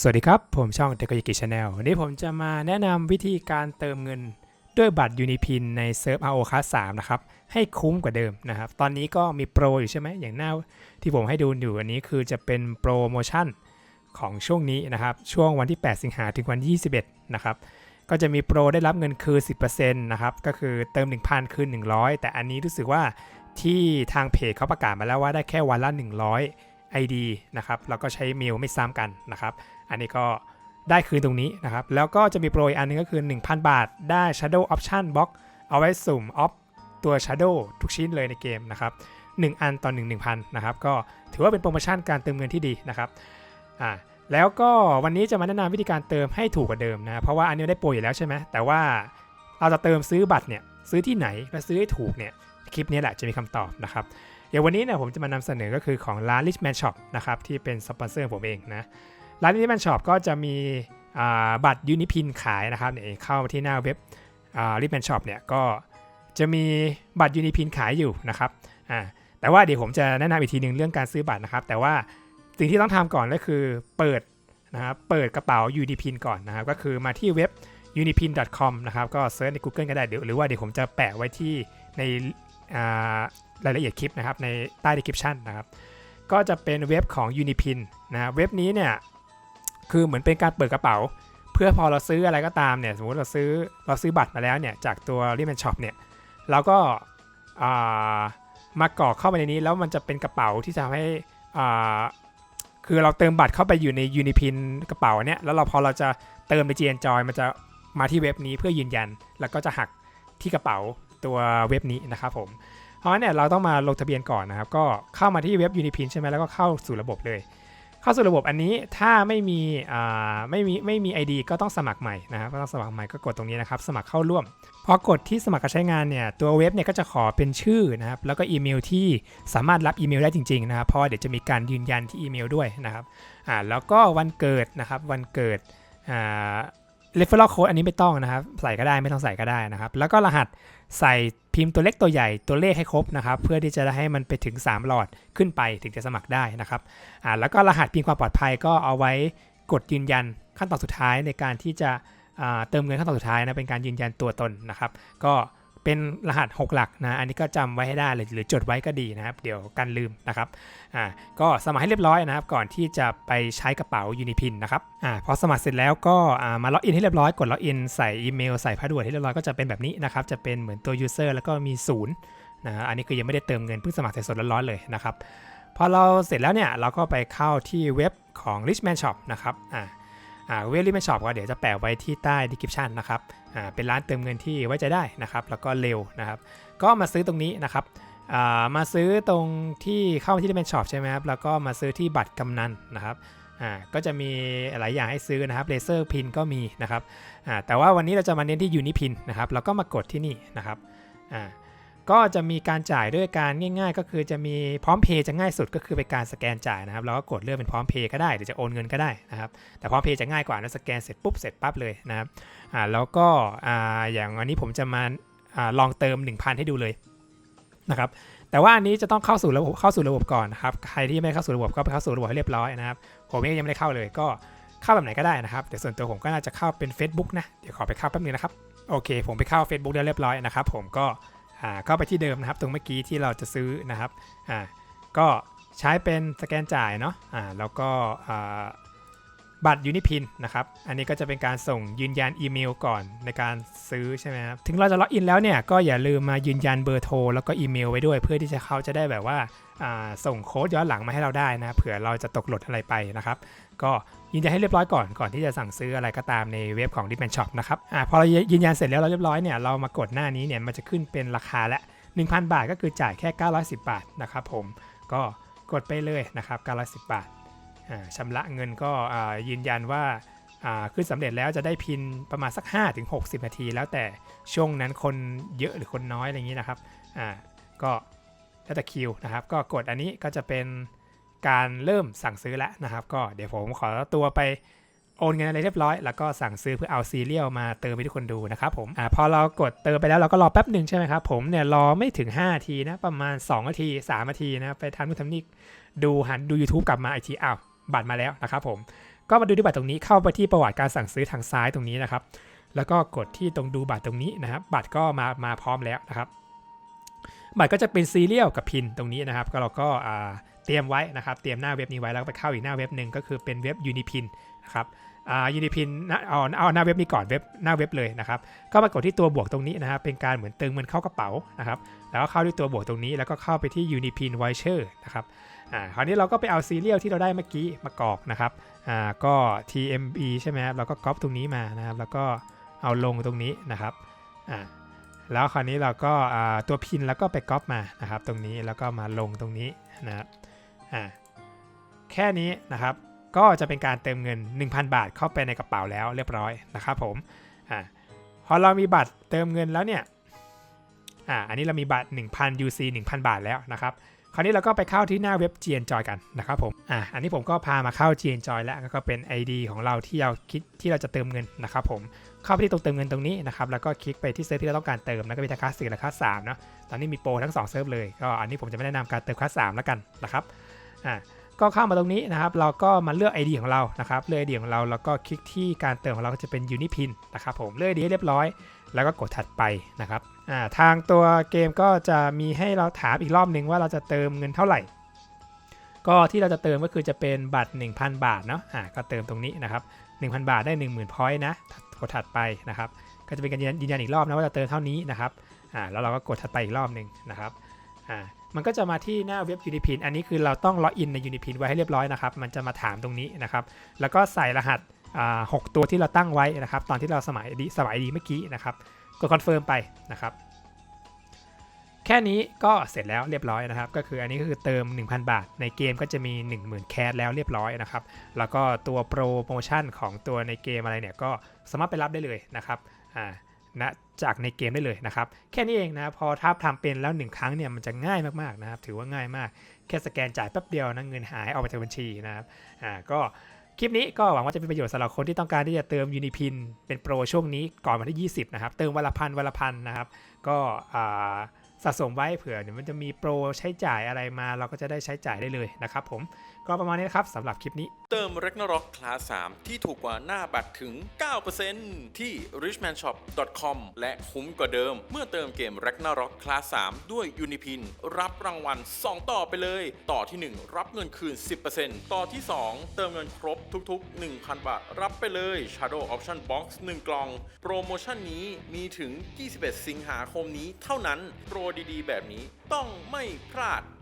สวัสดีครับ ผมช่องเทคโนโลยีชาแนลวันนี้ผมจะมาแนะนำวิธีการเติมเงินด้วยบัตรยูนิพินในเซิร์ฟ RO Class 3นะครับ ให้คุ้มกว่าเดิมนะครับ ตอนนี้ก็มีโปรอยู่ใช่ไหมอย่างหน้าที่ผมให้ดูอยู่อันนี้คือจะเป็นโปรโมชั่นของช่วงนี้นะครับ ช่วงวันที่ 8 สิงหาถึงวันที่21 นะครับ ก็จะมีโปรได้รับเงินคืน10%นะครับ ก็คือเติม 1,000 คืน 100 แต่อันนี้รู้สึกว่าที่ทางเพจเขาประกาศมาแล้วว่าได้แค่วันละ 100 ID นะครับแล้วก็ใช้เมลไม่ซ้ำกันนะครับ อันนี้ก็ได้คืนตรงนี้นะครับ แล้วก็จะมีโปรอีกอันนึงก็คือ 1,000 บาท ได้ Shadow Option Box เอาไว้สุ่มออฟตัว Shadow ทุกชิ้นเลยในเกมนะครับ 1 อันต่อ 1 1,000 นะครับ ก็ถือว่าเป็นโปรโมชั่นการเติมเงินที่ดีนะครับอ่าแล้วก็วันนี้จะมาแนะนำวิธีการเติมให้ถูกกว่าเดิมนะ เพราะว่าอันนี้ได้โปรอยู่แล้วใช่ไหมแต่ว่าเราจะเติมซื้อบัตรเนี่ยซื้อที่ไหนและซื้อให้ถูกเนี่ยคลิปนี้แหละจะมีคำตอบนะครับ อย่างวันนี้เนี่ยผมจะมานำเสนอก็คือของร้าน Richman Shop นะครับที่เป็นสปอนเซอร์ผมเองนะร้าน Richman Shop ก็จะมีบัตรยูนิพินขายนะครับเนี่ยเข้ามาที่หน้าเว็บอ่า Richman Shop เนี่ยก็จะมีบัตรยูนิพินขายอยู่นะครับอ่าแต่ว่าเดี๋ยวผมจะแนะนำอีกทีหนึ่งเรื่องการซื้อบัตรนะครับ แต่ว่าสิ่งที่ต้องทำก่อนก็คือเปิดนะครับเปิดกระเป๋ายูนิพินก่อนนะครับ ก็คือมาที่เว็บ unipin.com นะครับ ก็เซิร์ชใน Google ก็ได้เดี๋ยวหรือว่าเดี๋ยวผมจะแปะไว้ที่ในอ่า รายละเอียดคลิปนะครับในใต้ description นะครับ ก็จะเป็นเว็บของ Unipin นะเว็บนี้เนี่ยคือเหมือนเป็นการเปิดกระเป๋า เพื่อพอเราซื้ออะไรก็ตามเนี่ยสมมติเราซื้อเราซื้อบัตรมาแล้วเนี่ยจากตัว r i m a n Shop เนี่ยเราก็ามากรอกเข้าไปในนี้ แล้วมันจะเป็นกระเป๋าที่จะทำให้คือเราเติมบัตรเข้าไปอยู่ใน Unipin กระเป๋าเนี่ยแล้วเราพอเราจะเติมใน GN Joy มันจะมาที่เว็บนี้เพื่อยืนยัน แล้วก็จะหักที่กระเป๋าตัวเว็บนี้นะครับผม เพราะฉะนั้นเนี่ยเราต้องมาลงทะเบียนก่อนนะครับ ก็เข้ามาที่เว็บ Unipin ใช่ไหมแล้วก็เข้าสู่ระบบเลย เข้าสู่ระบบอันนี้ถ้าไม่มีอ่าไม่มีไม่มี ID ก็ต้องสมัครใหม่นะครับก็ต้องสมัครใหม่ก็กดตรงนี้นะครับ สมัครเข้าร่วมพอกดที่สมัครการใช้งานเนี่ยตัวเว็บเนี่ยก็จะขอเป็นชื่อนะครับแล้วก็อีเมลที่สามารถรับอีเมลได้จริงๆนะครับเพราะเดี๋ยวจะมีการยืนยันที่อีเมลด้วยนะครับอ่าแล้วก็วันเกิดนะครับวันเกิดอ่า referral code อันนี้ไม่ต้องนะครับ ใส่ก็ได้ไม่ต้องใส่ก็ได้นะครับ แล้วก็รหัสใส่พิมพ์ตัวเล็กตัวใหญ่ตัวเลขให้ครบนะครับ เพื่อที่จะให้มันไปถึง 3 หลอดขึ้นไปถึงจะสมัครได้นะครับอ่าแล้วก็รหัสพิมพ์ความปลอดภัยก็เอาไว้กดยืนยันขั้นตอนสุดท้ายในการที่จะอ่าเติมเงินขั้นตอนสุดท้ายนะเป็นการยืนยันตัวตนนะครับ ก็ เป็นรหัส 6 หลักนะอันนี้ก็จำไว้ให้ได้เลยหรือจดไว้ก็ดีนะครับ เดี๋ยวกันลืมนะครับอ่าก็สมัครให้เรียบร้อยนะครับ ก่อนที่จะไปใช้กระเป๋ายูนิพินนะครับอ่าพอสมัครเสร็จแล้วก็อ่ามาล็อกอินให้เรียบร้อยกดล็อกอินใส่อีเมลใส่พาสเวิร์ดให้เรียบร้อยก็จะเป็นแบบนี้นะครับจะเป็นเหมือนตัว user แล้วก็มีศูนย์นะฮะอันนี้คือยังไม่ได้เติมเงินเพิ่งสมัครเสร็จสดร้อนๆเลยนะครับพอเราเสร็จแล้วเนี่ยเราก็ไปเข้าที่เว็บของ Richman Shop นะครับอ่า่าเว็บ Richman Shop ก็เดี๋ยวจะแปะไว้ที่ใต้ description นะครับอ่าเป็นร้านเติมเงินที่ไว้ใจได้นะครับ แล้วก็เร็วนะครับ ก็มาซื้อตรงนี้นะครับอ่ามาซื้อตรงที่เข้าที่ Richman Shop ใช่ไหมครับ แล้วก็มาซื้อที่บัตรกำนันนะครับอ่าก็จะมีหลายอย่างให้ซื้อนะครับเลเซอร์พินก็มีนะครับอ่าแต่ว่าวันนี้เราจะมาเน้นที่ยูนิพินนะครับ แล้วก็มากดที่นี่นะครับอ่า ก็จะมีการจ่ายด้วยการง่าย ๆ ก็คือจะมีพร้อมเพย์จะง่ายสุดก็คือเป็นการสแกนจ่ายนะครับเราก็กดเลือกเป็นพร้อมเพย์ก็ได้หรือจะโอนเงินก็ได้นะครับแต่พร้อมเพย์จะง่ายกว่านะสแกนเสร็จปุ๊บเสร็จปั๊บเลยนะครับอ่าแล้วก็อ่าอย่างอันนี้ผมจะมาอ่าลองเติม 1,000 ให้ดูเลยนะครับแต่ว่าอันนี้จะต้องเข้าสู่ระบบเข้าสู่ระบบก่อนนะครับใครที่ไม่เข้าสู่ระบบก็ไปเข้าสู่ระบบให้เรียบร้อยนะครับผมเองยังไม่ได้เข้าเลยก็เข้าแบบไหนก็ได้นะครับแต่ส่วนตัวผมก็น่าจะเข้าเป็น Facebook นะเดี๋ยวขอไปเข้าแป๊บนึงนะครับโอเค ผมไปเข้า Facebook ได้เรียบร้อยนะครับผมก็ อ่าก็ไปที่เดิมนะครับ ตรงเมื่อกี้ที่เราจะซื้อนะครับอ่าก็ใช้เป็นสแกนจ่ายเนาะอ่าแล้วก็อ่า บัตรยูนิพินนะครับ อันนี้ก็จะเป็นการส่งยืนยันอีเมลก่อนในการซื้อใช่ไหมครับ ถึงเราจะล็อกอินแล้วเนี่ยก็อย่าลืมมายืนยันเบอร์โทรแล้วก็อีเมลไว้ด้วย เพื่อที่จะเขาจะได้แบบว่าาส่งโค้ดย้อนหลังมาให้เราได้นะ เผื่อเราจะตกหล่นอะไรไปนะครับ ก็ยืนยันให้เรียบร้อยก่อนก่อนที่จะสั่งซื้ออะไรก็ตามในเว็บของ d i p m a n Shop นะครับอพอเรายืนยันเสร็จแล้วเราเรียบร้อยเนี่ยเรามากดหน้านี้เนี่ยมันจะขึ้นเป็นราคาละ1,000 บาทก็คือจ่ายแค่ 910 บาทนะครับผมก็กดไปเลยนะครับ910 บาทอ่า ชำระเงินก็ยืนยันว่าขึ้นสำเร็จแล้วจะได้พินประมาณสัก 5-60 นาที แล้วแต่ช่วงนั้นคนเยอะหรือคนน้อยอะไรอย่างนี้นะครับก็แล้วแต่คิวนะครับ ก็กดอันนี้ก็จะเป็นการเริ่มสั่งซื้อแล้วนะครับ ก็เดี๋ยวผมขอตัวไปโอนเงินอะไรเรียบร้อย แล้วก็สั่งซื้อเพื่อเอาซีเรียลมาเติมให้ทุกคนดูนะครับผมอพอเรากดเติมไปแล้วเราก็รอแป๊บหนึ่งใช่ไหมครับ ผมเนี่ยรอไม่ถึง 5 นาทีนะ ประมาณ2นาที3นาทีนะ ไปทำนู่นทำนี่ดูหันดู YouTube กลับมาไอทีอ้าว บัตรมาแล้วนะครับผมก็มาดูที่บัตรตรงนี้เข้าไปที่ประวัติการสั่งซื้อทางซ้ายตรงนี้นะครับ แล้วก็กดที่ตรงดูบัตรตรงนี้นะครับ บัตรก็มามาพร้อมแล้วนะครับ บัตรก็จะเป็นซีเรียลกับพินตรงนี้นะครับ ก็เราก็เตรียมไว้นะครับ เตรียมหน้าเว็บนี้ไว้แล้วไปเข้าอีกหน้าเว็บหนึ่งก็คือเป็นเว็บ Unipin นนะครับอ่า Unipin นเอาเอาหน้าเว็บนี้ก่อนเว็บหน้าเว็บเลยนะครับ ก็มากดที่ตัวบวกตรงนี้นะครับเป็นการเหมือนติมเงินเข้ากระเป๋านะครับ แล้วก็เข้าที่ตัวบวกตรงนี้ แล้วก็เข้าไปที่ Unipin Voucher นะครับ อ่าคราวนี้เราก็ไปเอาซีเรียลที่เราได้เมื่อกี้มากรอกนะครับอ่าก็ TMB ใช่ไหมครับเราก็ก๊อปตรงนี้มานะครับ แล้วก็เอาลงตรงนี้นะครับอ่าแล้วคราวนี้เราก็อ่าตัวพินแล้วก็ไปก๊อปมานะครับ ตรงนี้แล้วก็มาลงตรงนี้นะครับอ่าแค่นี้นะครับก็จะเป็นการเติมเงิน 1,000 บาทเข้าไปในกระเป๋าแล้วเรียบร้อยนะครับผมอ่าพอเรามีบัตรเติมเงินแล้วเนี่ยอ่าอันนี้เรามีบัตร 1,000 UC 1,000 บาทแล้วนะครับ ราวนี้เราก็ไปเข้าที่หน้าเว็บ GenJoy กันนะครับผมอ่าอันนี้ผมก็พามาเข้า GenJoy แล้วก็เป็น ID ของเราที่เราคิดที่เราจะเติมเงินนะครับผมเข้าไปที่ตรงเติมเงินตรงนี้นะครับแล้วก็คลิกไปที่เซิร์ฟที่เราต้องการเติมแล้วก็มีทั้งคลาสสี่และคลาสสามเนาะตอนนี้มีโปรทั้งสองเซิร์ฟเลยก็อันนี้ผมจะไม่แนะนำการเติมคลาสสามแล้วกันนะครับอ่าก็เข้ามาตรงนี้นะครับ เราก็มาเลือก ID ของเรานะครับ เลือก ID ของเรา แล้วก็คลิกที่การเติมของเราก็จะเป็น Unipin นะครับผม เลือก ID ให้เรียบร้อย แล้วก็กดถัดไปนะครับาทางตัวเกมก็จะมีให้เราถามอีกรอบหนึ่งว่าเราจะเติมเงินเท่าไหร่ ก็ที่เราจะเติมก็คือจะเป็นบัตร 1,000 บาทเนาะอ่าก็เติมตรงนี้นะครับ 1,000 บาทได้ 10,000 point นะกดถัดไปนะครับก็จะเป็นการยืนยันอีกรอบนะว่าจะเติมเท่านี้นะครับอ่าแล้วเราก็กดถัดไปอีกรอบหนึ่งนะครับอ่ามันก็จะมาที่หน้าเว็บ Unipin อันนี้คือเราต้องล็อกอินใน Unipin ไว้ให้เรียบร้อยนะครับ มันจะมาถามตรงนี้นะครับ แล้วก็ใส่รหัส หกตัวที่เราตั้งไว้นะครับ ตอนที่เราสมัยดีสมัยดีเมื่อกี้นะครับกดคอนเฟิร์มไปนะครับ แค่นี้ก็เสร็จแล้วเรียบร้อยนะครับ ก็คืออันนี้ก็คือเติม 1,000 บาท ในเกมก็จะมี 10,000 แคสแล้วเรียบร้อยนะครับ แล้วก็ตัวโปรโมชั่นของตัวในเกมอะไรเนี่ยก็สามารถไปรับได้เลยนะครับอ่านะจากในเกมได้เลยนะครับ แค่นี้เองนะพอทับทำเป็นแล้ว 1 ครั้งเนี่ยมันจะง่ายมากๆนะครับ ถือว่าง่ายมาก แค่สแกนจ่ายแป๊บเดียวนะเงินหายออกมาจากบัญชีนะครับอ่าก็ คลิปนี้ก็หวังว่าจะเป็นประโยชน์สำหรับคนที่ต้องการที่จะเติมยูนิพินเป็นโปรช่วงนี้ก่อนวันที่ 20 นะครับ เติมวันละพันวันละพันนะครับ ก็อ่า สะสมไว้เผื่อเดี๋ยวมันจะมีโปรใช้จ่ายอะไรมา เราก็จะได้ใช้จ่ายได้เลยนะครับผมก็ประมาณนี้นะครับสำหรับคลิปนี้ เติม Ragnarok คลาส3ที่ถูกกว่าหน้าบัตรถึง 9%ที่ richmanshop.com และคุ้มกว่าเดิม เมื่อเติมเกม Ragnarok คลาส3ด้วย Unipin รับรางวัล 2 ต่อไปเลย ต่อที่ 1 รับเงินคืน 10%ต่อที่ 2 เติมเงินครบทุกๆ 1,000 บาท รับไปเลย Shadow Option Box 1 กล่อง โปรโมชั่นนี้มีถึง 21 สิงหาคมนี้เท่านั้นโปรดีๆ แบบนี้ต้องไม่พลาด